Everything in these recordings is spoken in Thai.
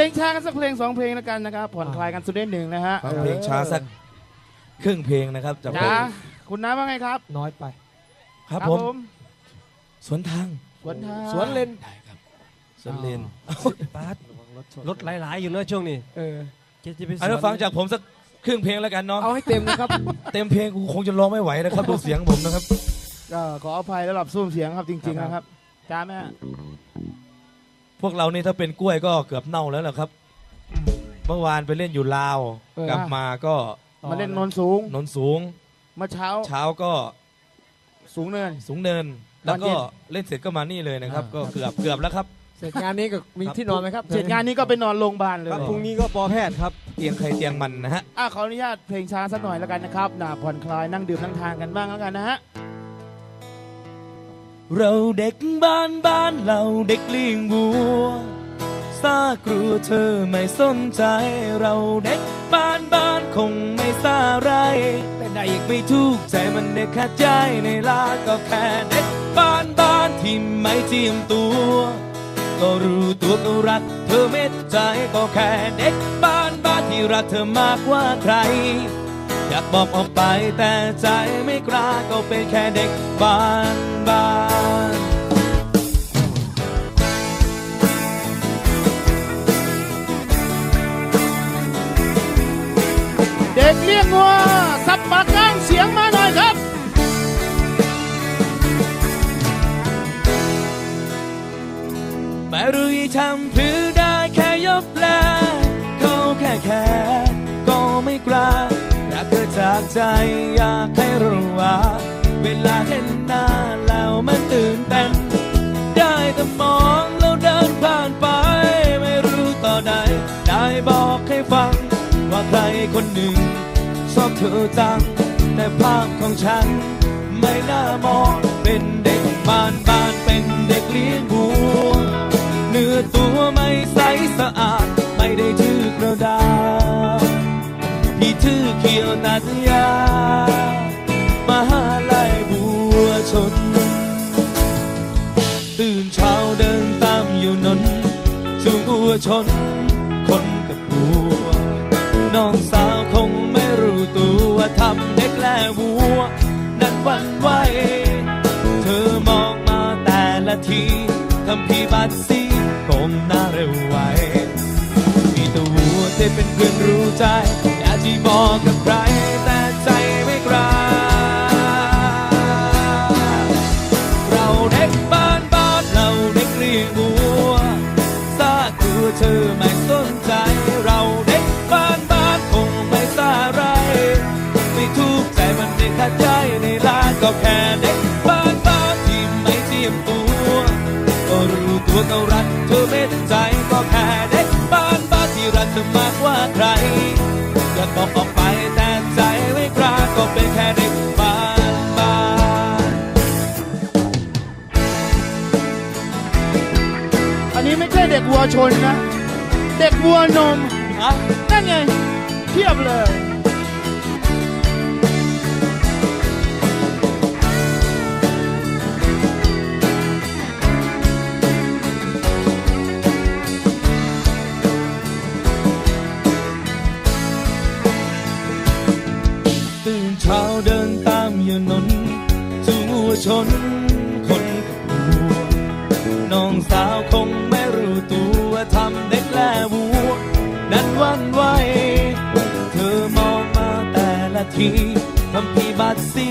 ลงช้ากันสักเพลงสองเพลงแล้วกันนะครับผ่อนคลายกันสุดเด็ดหนึ่งนะฮะฟังเพลงช้าสักครึ่งเพลงนะครับจากจ้าคุณน้าว่าไงครับ น้อยไป ครับผม สวนทาง สวนทางสวนเลนได้ครับสวนเลนปาดรถหลาย ๆ อยู่เลยช่วงนี้ เออจะจะไปสเอาวนละฟังจากผมสักครึ่งเพลงแล้วกันเนาะเอาให้เต็มนะครับ เต็มเพลงกูคงจะร้องไม่ไหวนะครับดูเสียงผมนะครับก็ขออภัยแล้วหลับสู้เสียงครับจริง ๆ นะครับจ้าแม่ พวกเรานี่ถ้าเป็นกล้วยก็เกือบเน่าแล้วล่ะครับ เมื่อวานไปเล่นอยู่ลาว เออ กลับมาก็มาเล่นนนสูง นนสูง เมื่อเช้าเช้าก็สูงเนิน สูงเนิน แล้วตอนเย็ก็นเล่นเสร็จก็มานี่เลยนะครับ อ่า ก็เกือบเกือบแล้วครับ เสร็จงานนี้ก็มีที่นอนไหมครับเสร็จงานนี้ก็ไปนอนโรงพยาบาลเลยครับพรุ่งนี้ก็ปอแพทย์ครับ เตียงใครเตียงมันนะฮะ อะขออนุญาตเพลงช้าสักหน่อยแล้วกันนะครับน่าผ่อนคลายนั่งดื่มนั่งทานกันบ้างแล้วกันนะฮะ เราเด็กบ้านบ้านเราเด็กเลี้ยงวัวซากลัวเธอไม่สนใจ เราเด็กบ้านบ้านคงไม่ซาไรแต่ได้อีกไม่ทุกใจมันเด็กขาดใจในลาก็แค่เด็กบ้านบ้านที่ไม่เจียมตัว ก็รู้ตัวก็รัก เธอเม็ดใจก็แค่เด็กบ้านบ้านที่รักเธอมากกว่าใคร อยากบอกออกไปแต่ใจไม่กล้าก็เป็นแค่เด็กบ้านบ้านเด็กเลี้ยงวัวสับปากกางเสียงมาหน่อยครับไม่รู้จะทำเพื่อ ใจอยากให้รู้ว่า เวลาเห็นหน้าแล้วมันตื่นเต้นได้แต่มองแล้วเดินผ่านไป ไม่รู้ต่อใดได้บอกให้ฟัง ว่าใครคนหนึ่งชอบเธอจัง แต่ภาพของฉัน ไม่น่ามองเป็นเด็กบ้านบ้าน อเขียวตัดยามาหาไล่บัวชน ตื่นเช้าเดินตามอยู่นนจูงวัวชน คนกับวัว น้องสาวคงไม่รู้ตัวว่าทำเด็กและวัว นั้นวันไหว เธอมองมาแต่ละทีทำพี่บาดซีก้มหน้าเร็วไวมีตัววัวที่เป็นเพื่อนรู้ใจ ที่บอกกับใครแต่ใจไม่กล้าเราเด็กบ้านบ้านเราเด็กเลี้ยงวัวซาตัวเธอไม่สนใจ เราเด็กบ้านบ้านคงไม่ซาไรไม่ทุกข์ใจมันไม่ขัดใจในลานก็แค่เด็กบ้านบ้านที่ไม่เจียมตัวก็รู้ตัวก็รักเธอไม่ตั้งใจก็แค่เด็กบ้านบ้านที่รักเธอมากกว่า กบอกออกไปแต่ใจไม่กล้าก็เป็นแค่เด็กบ้านบ้านอันนี้ไม่ใช่เด็กวัวชนนะ เด็กวัวนม ฮะนั่นไงเทียบเลย เช้าเดินตามยนนจู่วัวชนคนกับวัวน้องสาวคงไม่รู้ตัวทำเด็กแลวัว นั้นวันไหวเธอมองมาแต่ละทีทำพี่บาดซี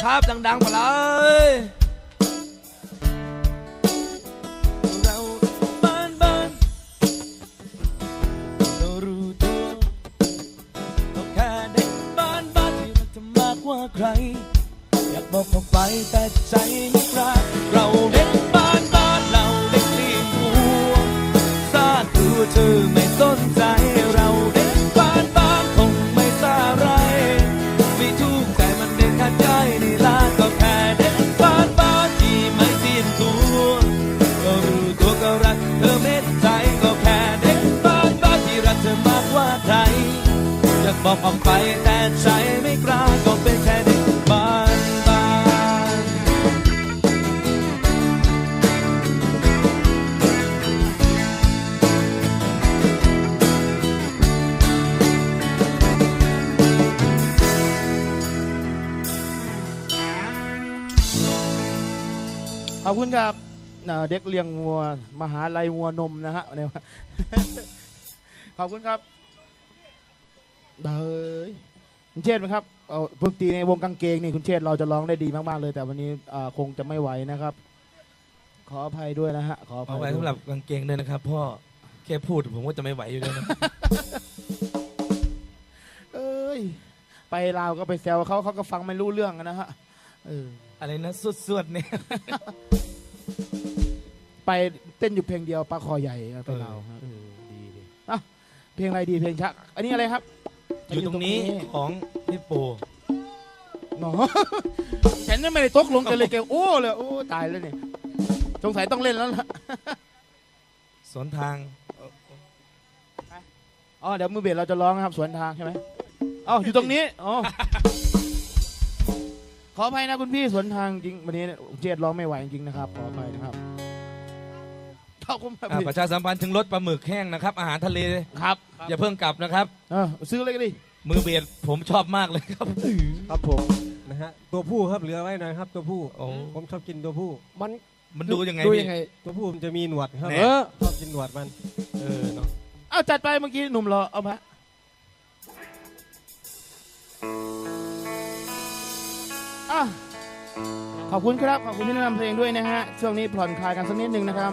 ดังๆครับดังๆไปเลย เอ่อเด็กเลี้ยงวัว มหาลัยวัวนมนะฮะเนี่ยขอบคุณครับเด้ยคุณเชษฐ์ไหมครับเอาดนตรีในวงกางเกงนี่คุณเชษฐ์เราจะร้องได้ดีมากๆเลย แต่วันนี้อ่าคงจะไม่ไหวนะครับ ขออภัยด้วยนะฮะขออภัเอายไว้ด้วยสำหรับกางเกงด้วยนะครับพ่อแค่พูดผมก็จะไม่ไหวอยู่แล้วนะเอ้ยไปลาวก็ไปแซวเขาเขาก็ฟังไม่รู้เรื่องนะฮะเอออะไรนะสวดๆเนี่ย ไปเต้นอยู่เพลงเดียวปลาคอใหญ่ไปลาวฮะเออดีดีเพลงอะไรดีเพลงชัก อันนี้อะไรครับอยู่ตรงนี้ของพี่โปหนอฉันยังไม่ได้ตกลงกันเลยแกโอ้เลยโอ้ตายแล้วเนี่ยสงสัยต้องเล่นแล้วล่ะสวนทางอ๋อเดี๋ยวมือเบสเราจะร้องนะครับสวนทางใช่ไหมอ๋ออยู่ตรงนี้อ๋อขออภัยนะคุณพี่สวนทางจริงวันนี้เจดร้องไม่ไหวจริงนะครับขออภัยนะครับ ขอบคุณครับอ่าพี่ประชาสัมพันธ์ถึงรถปลาหมึกแห้งนะครับ อาหารทะเลครับอย่าเพิ่งกลับนะครับ เออซื้อเลยก็ดิมือเบียดผมชอบมากเลยครับ ครับผมนะฮะตัวผู้ครับเหลือไว้หน่อยครับ ตัวผู้โอ้ ผมชอบกินตัวผู้ มันมันดูยังไงดูพี่ ยังไงตัวผู้มันจะมีหนวดครับแหน่ เออชอบกินหนวดมัน เออเนาะเอาจัดไปเมื่อกี้หนุ่มรอเอามาอะขอบคุณครับขอบคุณที่แนะนำเพลงด้วยนะฮะช่วงนี้ผ่อนคลายกันสักนิดหนึ่งนะครับ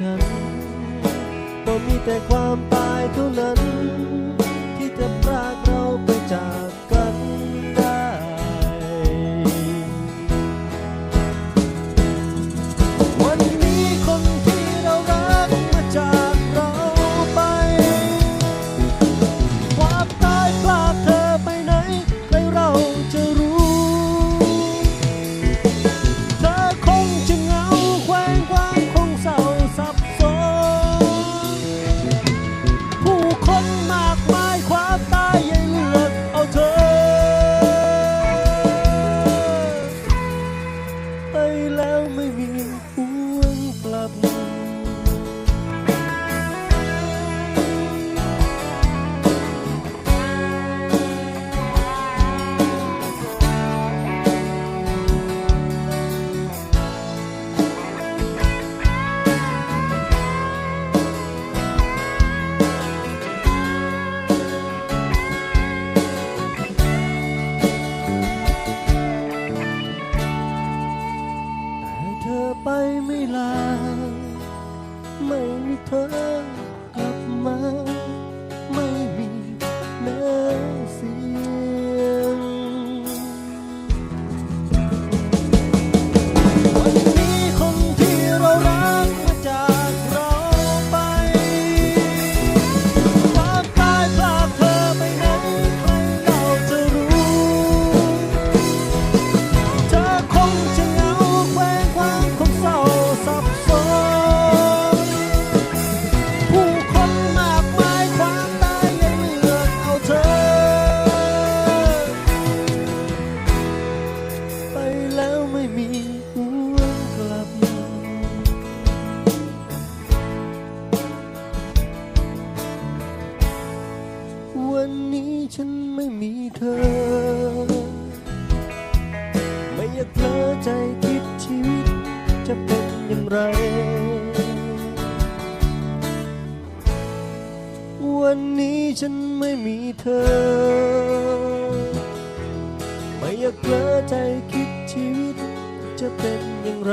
บ วันนี้ฉันไม่มีเธอ ไม่อยากเผลอใจคิดชีวิตจะเป็นอย่างไร วันนี้ฉันไม่มีเธอ ไม่อยากเผลอใจคิดชีวิตจะเป็นอย่างไร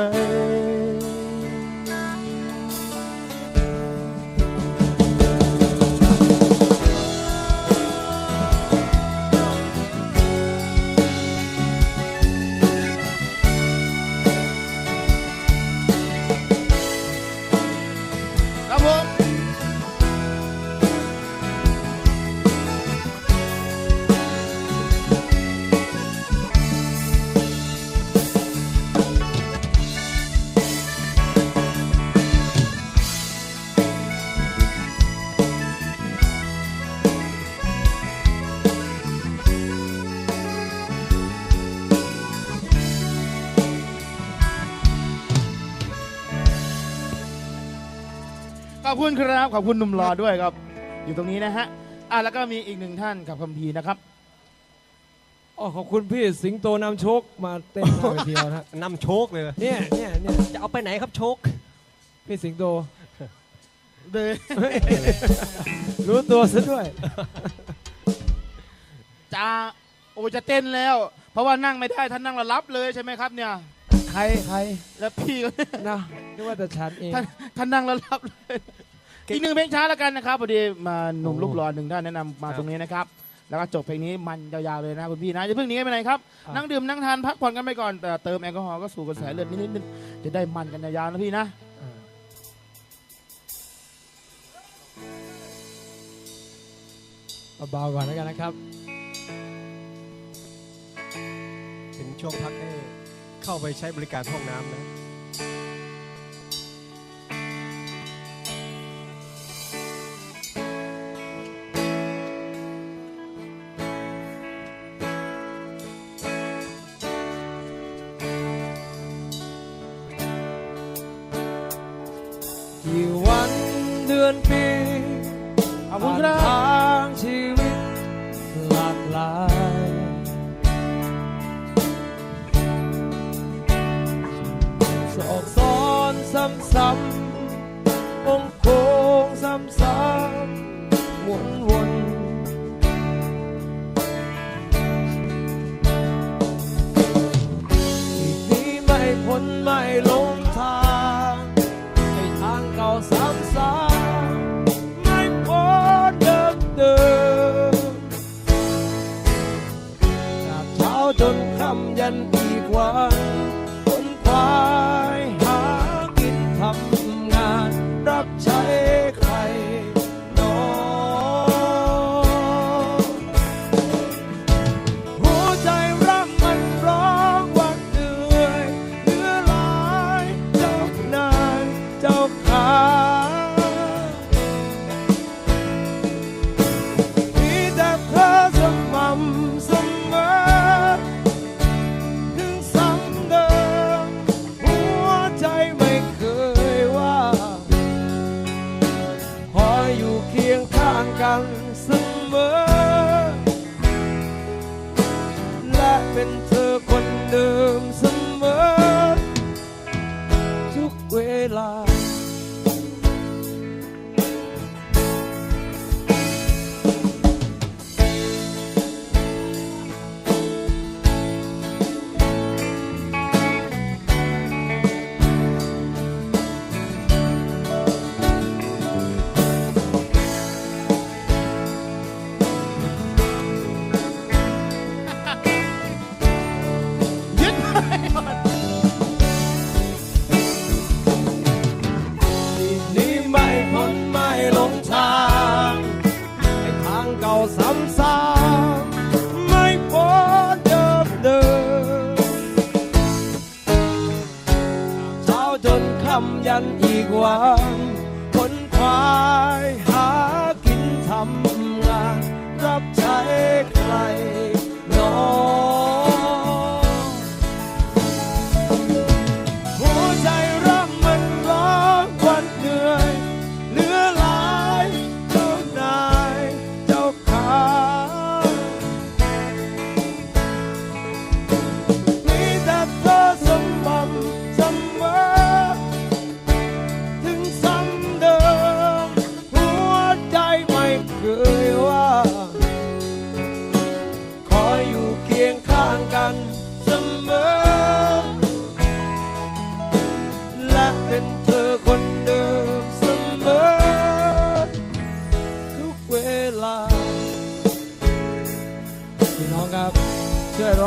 อบคุณครับ ขอบคุณหนุ่มรอด้วยครับ อยู่ตรงนี้นะฮะอะแล้วก็มีอีกหนึ่งท่านกับคัมภีร์นะครับอ๋อขอบคุณพี่สิงโตนำโชคมาเต้นหน้าเวทีแล้วนะนำโชคเลยเนี่ยเนี่ยเนี่ยจะเอาไปไหนครับโชค พี่สิงโตเดยรู้ตัวซะด้วย จะโอ้จะเต้นแล้ว เพราะว่านั่งไม่ได้ท่านนั่งระรับเลยใช่ไหมครับเนี่ย ใครใครแล้วพี่ก็นะนึกว่าแต่ฉันเองท่านท่านนั่งระรับเลย อีกหนึ่งเพลงช้าแล้วกันนะครับพอดีมาหนุ่มโอ้ลูกหล่อหนึ่งท่านแนะนำมาตรงนี้นะครับ แล้วก็จบเพลงนี้มันยาวๆเลยนะคุณพี่นะจะเพิ่งหนี้ไปไหนครับ นั่งดื่มนั่งทานพักผ่อนกันไปก่อนแต่เติมแอลกอฮอล์ก็สู่กระแสเลือดนิดๆจะได้มันกันยาวๆนะพี่นะอ่าเบาๆก่อนแล้วกันนะครับเป็นช่วงพักให้เข้าไปใช้บริการห้องน้ำนะ อนปีขอบคุณครับทางชีวิตหลากหลาย สอกซ้อนซ้ำๆองโค้งซ้ำๆวนวนอีกนี้ไม่พ้นไม่ลง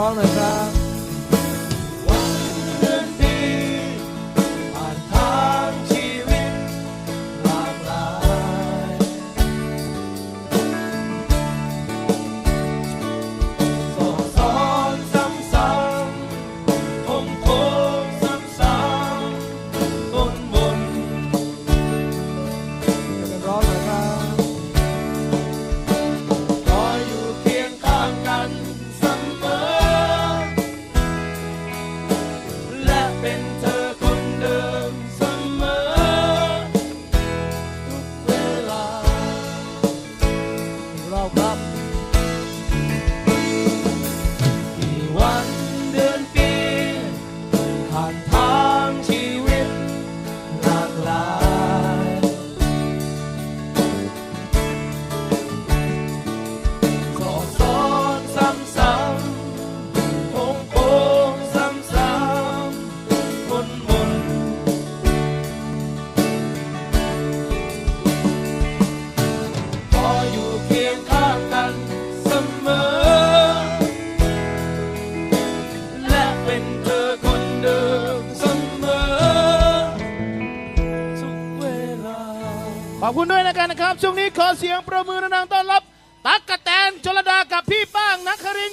all the time. กันนะครับ ช่วงนี้ขอเสียงประมือนังต้อนรับ ตั๊กกะแตนชลดากับพี่ป้างนักคริน